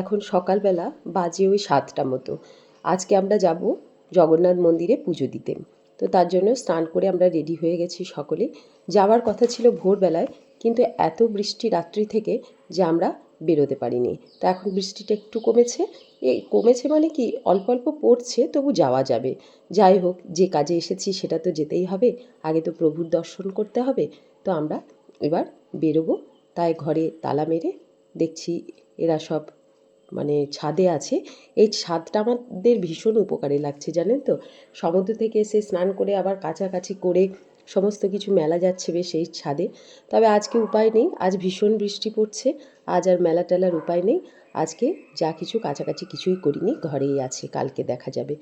এখন সকালবেলা বাজে ওই সাতটা মতো। আজকে আমরা যাব জগন্নাথ মন্দিরে পুজো দিতে। তো তার জন্য স্নান করে আমরা রেডি হয়ে গেছি সকলে। যাওয়ার কথা ছিল ভোরবেলায়, কিন্তু এত বৃষ্টি রাত্রি থেকে যে আমরা বেরোতে পারিনি। তো এখন বৃষ্টিটা একটু কমেছে। এই কমেছে মানে কি, অল্প অল্প পড়ছে, তবু যাওয়া যাবে। যাই হোক, যে কাজে এসেছি সেটা তো যেতেই হবে। আগে তো প্রভুর দর্শন করতে হবে। তো আমরা এবার বেরোবো। তাই ঘরে তালা মেরে দেখছি এরা সব মানে ছাদে আছে। এই ছাদটা আমাদের ভীষণ উপকারে লাগছে, জানেন তো? সমুদ্র থেকে এসে স্নান করে আবার কাছাকাছি করে সমস্ত কিছু মেলা যাচ্ছে বেশ এই ছাদে। তবে আজকে উপায় নেই, আজ ভীষণ বৃষ্টি পড়ছে, আজ আর মেলা টেলার উপায় নেই। আজকে যা কিছু কাছাকাছি কিছুই করিনি, ঘরেই আছে, কালকে দেখা যাবে।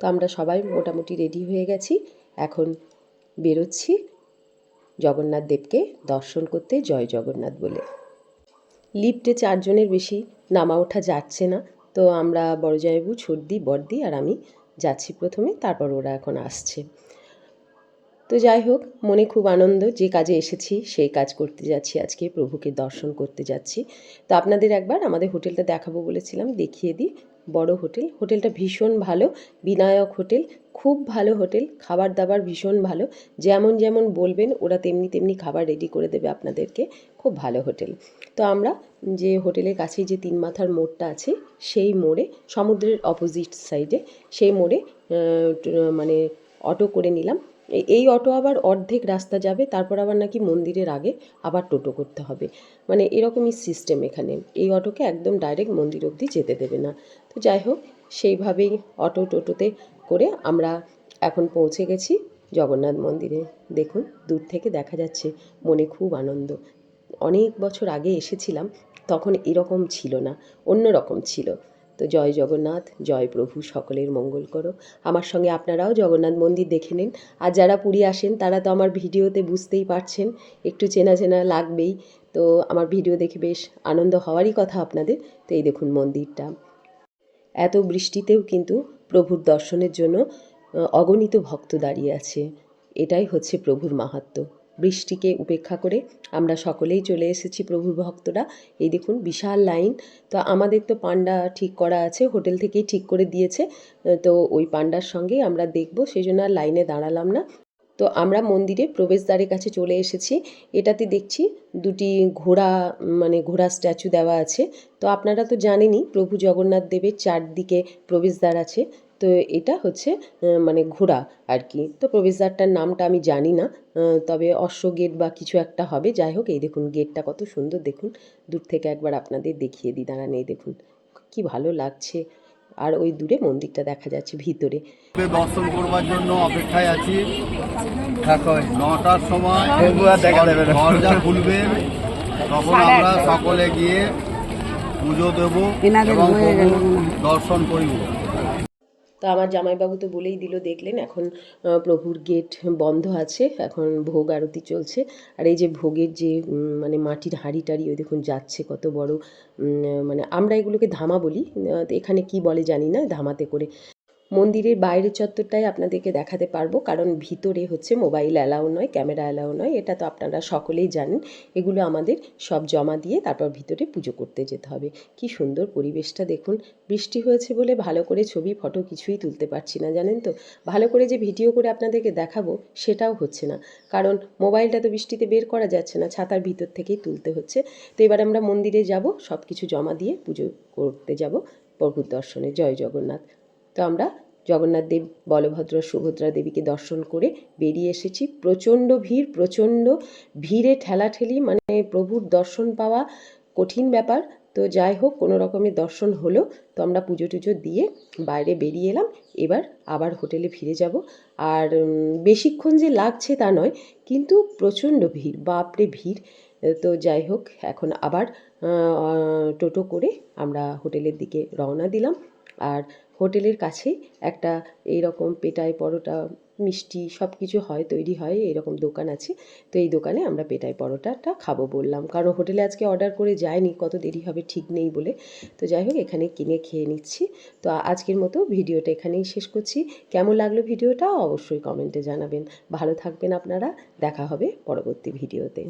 তো আমরা সবাই মোটামুটি রেডি হয়ে গেছি, এখন বেরোচ্ছি। জগন্নাথ দেবকে দর্শন করতে জয় জগন্নাথ বলে। লিফটে চারজনের বেশি নামা ওঠা যাচ্ছে না। তো আমরা বড় জামাইবু ছর্দি বর্দি আর আমি যাচ্ছি প্রথমে, তারপর ওরা এখন আসছে। তো যাই হোক, মনে খুব আনন্দ যে কাজে এসেছি, সেই কাজ করতে যাচ্ছি, আজকে প্রভুকে দর্শন করতে যাচ্ছি। তো আপনাদের একবার আমাদের হোটেলটা দেখাবো বলেছিলাম, দেখিয়ে দিই। বড় হোটেল, হোটেলটা ভীষণ ভালো, বিনায়ক হোটেল, খুব ভালো হোটেল, খাবার দাবার ভীষণ ভালো, যেমন যেমন বলবেন, ওরা তেমনি তেমনি খাবার রেডি করে দেবে আপনাদেরকে, খুব ভালো হোটেল। তো আমরা যে হোটেলের কাছেই যে তিন মাথার মোড়টা আছে, সেই মোড়ে, সমুদ্রের অপোজিট সাইডে সেই মোড়ে মানে অটো করে নিলাম। এই অটো আবার অর্ধেক রাস্তা যাবে, তারপর আবার নাকি মন্দিরের আগে আবার টোটো করতে হবে। মানে এরকমই সিস্টেম এখানে। এই অটোকে একদম ডাইরেক্ট মন্দির অবধি যেতে দেবে না। তো যাই হোক, সেইভাবেই অটো টোটোতে করে আমরা এখন পৌঁছে গেছি জগন্নাথ মন্দিরে। দেখুন, দূর থেকে দেখা যাচ্ছে, মনে খুব আনন্দ। অনেক বছর আগে এসেছিলাম, তখন এরকম ছিল না অন্য রকম ছিল। তো জয় জগন্নাথ, জয় প্রভু, সকলের মঙ্গল করো। আমার সঙ্গে আপনারাও জগন্নাথ মন্দির দেখে নিন। আর যারা পুরী আসেন, তারা তো আমার ভিডিওতে বুঝতেই পারছেন, একটু চেনা চেনা লাগবেই। তো আমার ভিডিও দেখে বেশ আনন্দ হওয়ারই কথা আপনাদের। তো এই দেখুন মন্দিরটা। এত বৃষ্টিতেও কিন্তু প্রভুর দর্শনের জন্য, অগণিত ভক্ত দাঁড়িয়ে আছে। এটাই হচ্ছে প্রভুর মাহাত্ম্য বৃষ্টিকে উপেক্ষা করে আমরা সকলেই চলে এসেছি প্রভু ভক্তরা। এই দেখুন, বিশাল লাইন। তো আমাদের তো পান্ডা ঠিক করা আছে, হোটেল থেকেই ঠিক করে দিয়েছে। তো ওই পান্ডার সঙ্গেই আমরা দেখব, সেই জন্য আর লাইনে দাঁড়ালাম না। তো আমরা মন্দিরে প্রবেশদ্বারের কাছে চলে এসেছি। এটাতে দেখছি দুটি ঘোড়া মানে ঘোড়া স্ট্যাচু দেওয়া আছে। তো আপনারা তো জানেনই প্রভু জগন্নাথ দেবের চারদিকে প্রবেশদ্বার আছে। তো এটা হচ্ছে মানে ঘোড়া আর কি। তো প্রবেশদ্বারটার নামটা আমি জানি না তবে অশ্ব গেট বা কিছু একটা হবে। যাই হোক, এই দেখুন গেটটা কত সুন্দর দেখুন। দূর থেকে একবার আপনাদের দেখিয়ে দিই, দাঁড়ান, এই দেখুন। কি ভালো লাগছে। আর ওই দূরে মন্দিরটা দেখা যাচ্ছে ভিতরে। দর্শন করবার জন্য অপেক্ষায় আছি? নটার সময় দরজা খুলবে। তখন আমরা সকলে গিয়ে পুজো দেবো এবং দর্শন করিব। তো আমার জামাইবাবু তো বলেই দিল, দেখলেন এখন প্রভুর গেট বন্ধ আছে, এখন ভোগ আরতি চলছে। আর এই যে ভোগের যে মানে মাটির হাঁড়ি টাড়ি, ওই দেখুন যাচ্ছে কত বড় মানে আমরা এগুলোকে ধামা বলি এখানে কি বলে জানি না, ধামাতে করে। মন্দিরের বাইরের চত্বরটাই আপনাদেরকে দেখাতে পারব। কারণ ভিতরে হচ্ছে মোবাইল অ্যালাউ নয়, ক্যামেরা অ্যালাউ নয়। এটা তো আপনারা সকলেই জানেন। এগুলো আমাদের সব জমা দিয়ে তারপর ভিতরে পুজো করতে যেতে হবে। কি সুন্দর পরিবেশটা দেখুন। বৃষ্টি হয়েছে বলে ভালো করে ছবি, ফটো কিছুই তুলতে পারছি না, জানেন তো? ভালো করে যে ভিডিও করে আপনাদেরকে দেখাবো সেটাও হচ্ছে না। কারণ মোবাইলটা তো বৃষ্টিতে বের করা যাচ্ছে না, ছাতার ভিতর থেকেই তুলতে হচ্ছে। তো এবার আমরা মন্দিরে যাব সব কিছু জমা দিয়ে পুজো করতে যাব। প্রভুর দর্শনে। জয় জগন্নাথ। তো আমরা জগন্নাথ দেব, বলভদ্র, সুভদ্রা দেবীকে দর্শন করে বেরিয়ে এসেছি। প্রচণ্ড ভিড়, প্রচণ্ড ভিড়ে ঠেলাঠেলি মানে প্রভুর দর্শন পাওয়া কঠিন ব্যাপার। তো যাই হোক, কোনো রকমের দর্শন হলো। তো আমরা পুজো টুজো দিয়ে বাইরে বেরিয়ে এলাম। এবার আবার হোটেলে ফিরে যাব। আর বেশিক্ষণ যে লাগছে তা নয়, কিন্তু প্রচণ্ড ভিড়, বাপরে ভিড়। তো যাই হোক, এখন আবার টোটো করে আমরা হোটেলের দিকে রওনা দিলাম। আর হোটেলের কাছেই একটা এইরকম পেটাই পরোটা, মিষ্টি সব কিছু হয়, তৈরি হয় এরকম দোকান আছে। তো এই দোকানে আমরা পেটাই পরোটাটা খাব বললাম। কারণ হোটেলে আজকে অর্ডার করে যায়নি, কত দেরি হবে ঠিক নেই বলে। তো যাই হোক, এখানে কিনে খেয়ে নিচ্ছি। তো আজকের মতো ভিডিওটা এখানেই শেষ করছি। কেমন লাগল ভিডিওটা? অবশ্যই কমেন্টে জানাবেন। ভালো থাকবেন আপনারা। দেখা হবে পরবর্তী ভিডিওতে।